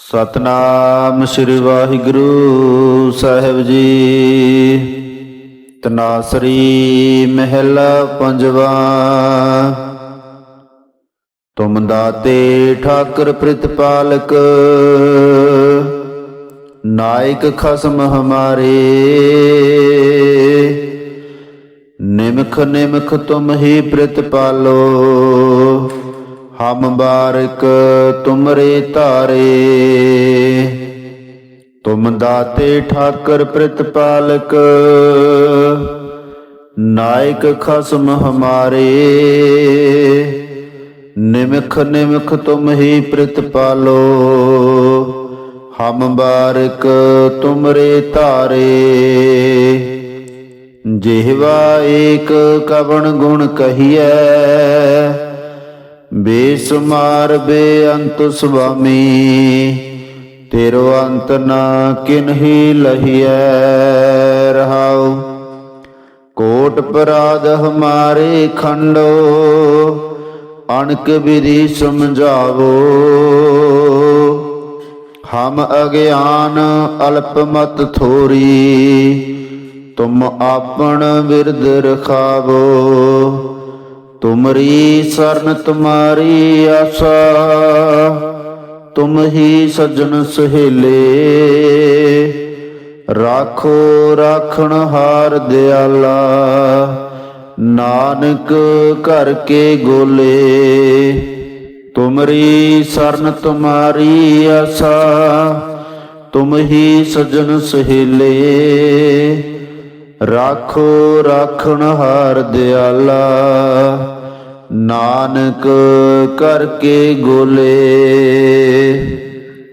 ਸਤਨਾਮ ਸ੍ਰੀ ਵਾਹਿਗੁਰੂ ਸਾਹਿਬ ਜੀ। ਤਨਾਸਰੀ ਮਹਿਲਾ ਪੰਜਵਾ। ਤੁਮ ਦਾਤੇ ਠਾਕਰ ਪ੍ਰਤਪਾਲਕ। ਨਾਇਕ ਖਸਮ ਹਮਾਰੇ। ਨਿਮਖ ਨਿਮਖ ਤੁਮ ਹੀ ਪ੍ਰਤਪਾਲੋ। ਹਮ ਬਾਰਕ ਤੁਮਰੇ ਧਾਰੇ। ਤੁਮ ਦਾਤੇ ਠਾਕਰ ਪ੍ਰਤਪਾਲਕ, ਨਾਇਕ ਖਸਮ ਹਮਾਰੇ। ਨਿਮਖ ਨਿਮਖ ਤੁਮ ਹੀ ਪ੍ਰਤਪਾਲੋ, ਹਮ ਬਾਰਕ ਤੁਮਰੇ ਧਾਰੇ। ਜਿਹਵਾ ਏਕ ਕਵਣ ਗੁਣ ਕਹੀਐ ਬੇਸੁਮਾਰ ਬੇਅੰਤ ਸੁਆਮੀ, ਤੇਰੋ ਅੰਤ ਨਾ ਕਿਨਹੀ ਲਹੀਐ ਰਹਾਉ। ਕੋਟ ਪਰਾਧ ਹਮਾਰੇ ਖੰਡੋ, ਅਣਕ ਵਿਧੀ ਸਮਝਾਵੋ। ਹਮ ਅਗਿਆਨ ਅਲਪ ਮਤ ਥੋਰੀ, ਤੁਮ ਆਪਣ ਬਿਰਦ ਰਖਾਵੋ। ਤੁਮਰੀ ਸਰਨ ਤੁਮਾਰੀ ਆਸਾ, ਤੁਮ ਹੀ ਸਜਣ ਸਹੇਲੇ। ਰਾਖੋ ਰਾਖਣ ਹਾਰ ਦਿਆਲਾ, ਨਾਨਕ ਘਰ ਕੇ ਗੋਲੇ। ਤੁਮਰੀ ਸਰਨ ਤੁਮਾਰੀ ਆਸਾ, ਤੁਮ ਹੀ ਸਜਣ ਸਹੇਲੇ। ਰਾਖੋ, ਰਾਖਣ ਹਾਰ ਦਿਆਲਾ, ਨਾਨਕ ਕਰਕੇ ਗੋਲੇ।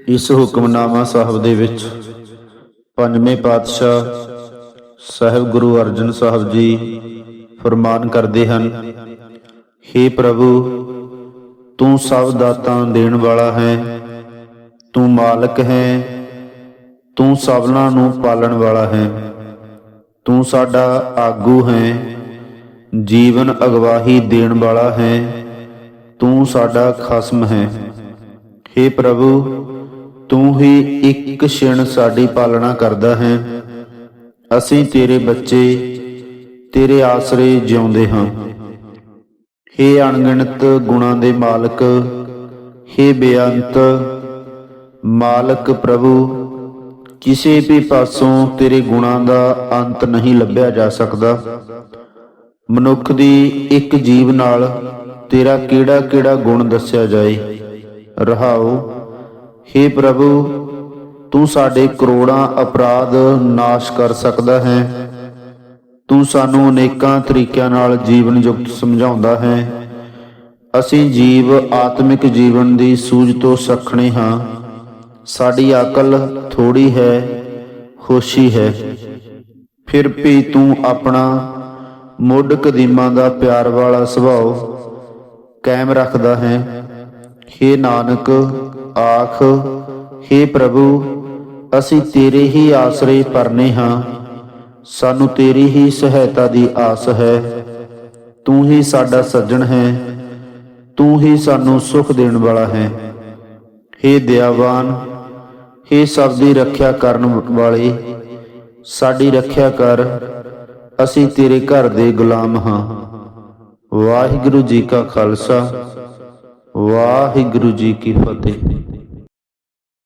ਇਸ ਹੁਕਮਨਾਮਾ ਸਾਹਿਬ ਦੇ ਵਿੱਚ ਪੰਜਵੇਂ ਪਾਤਸ਼ਾਹ ਸਾਹਿਬ ਗੁਰੂ ਅਰਜਨ ਸਾਹਿਬ ਜੀ ਫਰਮਾਨ ਕਰਦੇ ਹਨ हे ਪ੍ਰਭੂ, ਤੂੰ ਸਭ ਦਾਤਾਂ ਦੇਣ ਵਾਲਾ ਹੈ, ਤੂੰ ਮਾਲਕ ਹੈ, ਤੂੰ ਸਭਨਾਂ ਨੂੰ ਪਾਲਣ ਵਾਲਾ ਹੈ। ਤੂੰ ਸਾਡਾ ਆਗੂ ਹੈ ਜੀਵਨ ਅਗਵਾਹੀ ਦੇਣ ਵਾਲਾ ਹੈ ਤੂੰ ਸਾਡਾ ਖਸਮ ਹੈ हे ਪ੍ਰਭੂ ਤੂੰ ਹੀ ਇੱਕ ਛਿਣ ਸਾਡੀ ਪਾਲਣਾ ਕਰਦਾ ਹੈ ਅਸੀਂ ਤੇਰੇ ਬੱਚੇ ਤੇਰੇ ਆਸਰੇ ਜਿਉਂਦੇ ਹਾਂ हे ਅਣਗਿਣਤ ਗੁਣਾਂ ਦੇ ਮਾਲਕ हे ਬੇਅੰਤ ਮਾਲਕ ਪ੍ਰਭੂ ਕਿਸੇ ਵੀ ਪਾਸੋਂ ਤੇਰੇ ਗੁਣਾਂ ਦਾ ਅੰਤ ਨਹੀਂ ਲੱਭਿਆ ਜਾ ਸਕਦਾ। ਮਨੁੱਖ ਦੀ ਇੱਕ ਜੀਵ ਨਾਲ ਤੇਰਾ ਕਿਹੜਾ ਕਿਹੜਾ ਗੁਣ ਦੱਸਿਆ ਜਾਏ। ਰਹਾਉ हे ਪ੍ਰਭੂ, ਤੂੰ ਸਾਡੇ ਕਰੋੜਾਂ ਅਪਰਾਧ ਨਾਸ਼ ਕਰ ਸਕਦਾ ਹੈ। ਤੂੰ ਸਾਨੂੰ ਅਨੇਕਾਂ ਤਰੀਕਿਆਂ ਨਾਲ ਜੀਵਨ ਯੁਕਤ ਸਮਝਾਉਂਦਾ ਹੈ। ਅਸੀਂ ਜੀਵ ਆਤਮਿਕ ਜੀਵਨ ਦੀ ਸੂਝ ਤੋਂ ਸਖਣੇ ਹਾਂ। ਸਾਡੀ ਅਕਲ ਥੋੜੀ ਹੈ ਹੋਸ਼ੀ ਹੈ ਫਿਰ ਵੀ ਤੂੰ ਆਪਣਾ ਮੁੱਢ ਕਦੀਮਾਂ ਦਾ ਪਿਆਰ ਵਾਲਾ ਸੁਭਾਅ ਕਾਇਮ ਰੱਖਦਾ ਹੈ हे ਨਾਨਕ ਆਖ हे ਪ੍ਰਭੂ ਅਸੀਂ ਤੇਰੇ ਹੀ ਆਸਰੇ ਪਰਨੇ ਹਾਂ ਸਾਨੂੰ ਤੇਰੀ ਹੀ ਸਹਾਇਤਾ ਦੀ ਆਸ ਹੈ ਤੂੰ ਹੀ ਸਾਡਾ ਸੱਜਣ ਹੈ ਤੂੰ ਹੀ ਸਾਨੂੰ ਸੁਖ ਦੇਣ ਵਾਲਾ ਹੈ हे ਦਇਆਵਾਨ हे ਸਭ ਦੀ ਰੱਖਿਆ ਕਰਨ ਵਾਲੇ, ਸਾਡੀ ਰੱਖਿਆ ਕਰ, ਅਸੀਂ ਤੇਰੇ ਘਰ ਦੇ ਗੁਲਾਮ ਹਾਂ। ਵਾਹਿਗੁਰੂ ਜੀ ਕਾ ਖਾਲਸਾ, ਵਾਹਿਗੁਰੂ ਜੀ ਕੀ ਫਤਿਹ।